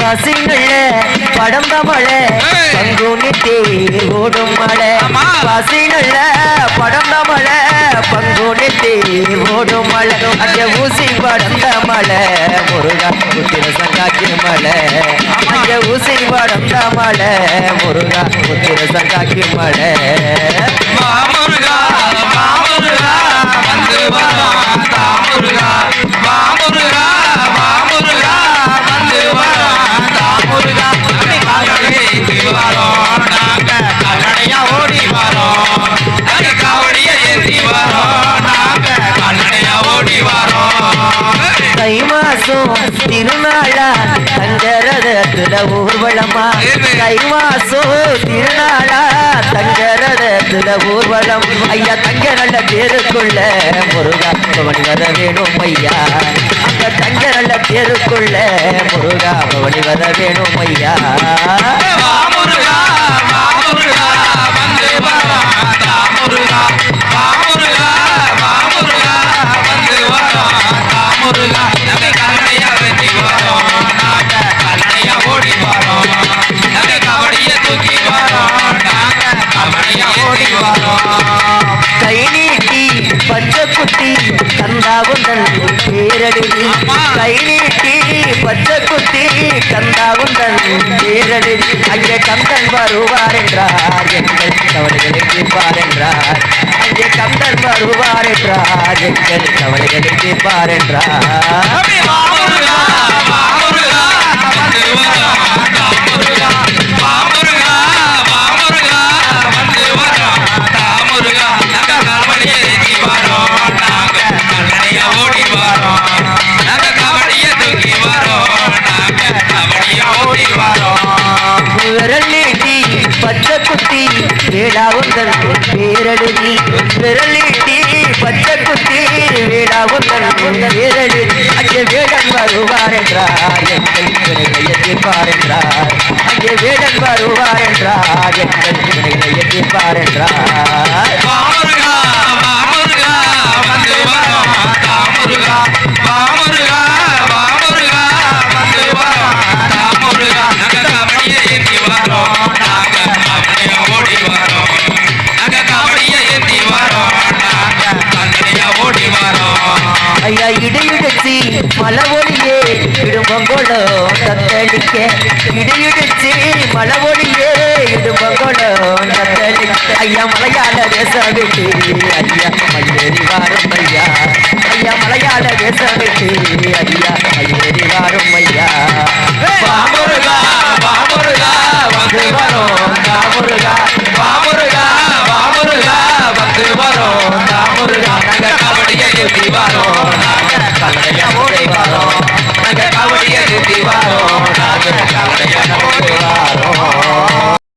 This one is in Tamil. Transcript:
பசிங்கள படம் மழை. பங்குனி தேர் ஓடும் மழை. பசிங்கள படம் மழை பங்குனி தேர் ஓடும் மழை அங்க ஊசி படந்த மழை முருகா புத்திர சங்காக்கி மழை அங்க ஊசி படந்த மழை முருகா புத்திர சங்காக்கி மழை திருநாளா தங்கரதத்துல ஊர்வலமா? தை திருநாளா தங்கரதத்துல ஊர்வலம். ஐயா தங்க நல்ல தேருக்குள்ள முருகா பவனி வர வேணும் ஐயா. அந்த தங்க நல்ல தேருக்குள்ள முருகா பவனி வர வேணும் ஐயா. கை நீட்டி பச்சை குத்தி கந்தாவுந்தன் பேரடி. கை நீட்டி பச்சை குத்தி கந்தாவுந்தன் பேரடி. அங்கே கந்தன் வருவார் என்றார் எங்கள் கவலைகளை தீர்ப்பார் என்றார் அங்கே கந்தன் வருவார் என்றார் எங்கள் கவலைகளை தீர்ப்பார் என்றார் பச்சை குத்தி வேளாவுந்தன் பேரழுதி விரல் பச்சை குத்தி வேளாவுந்தன் பேரழுதி அங்கே வேடன் வருவார் என்றார் எங்கள் வினைகளை தீர்ப்பார் என்றார். அங்கே வேடன் வருவார் என்றார் எங்கள் வினைகளை தீர்ப்பார் என்றார். இடையிடுச்சு மலை ஒளியே இடும்பங்கோளோ தத்தளிக்க. இடையிடுச்சு மலை ஒளியே இடும்பங்கோளோ தத்தளிக்க. ஐயா மலையாள தேசம் விட்டு ஐயா மயிலேறி வாரும் ஐயா. ஐயா மலையாள தேசம் விட்டு ஐயா மயிலேறி வாரும் ஐயா.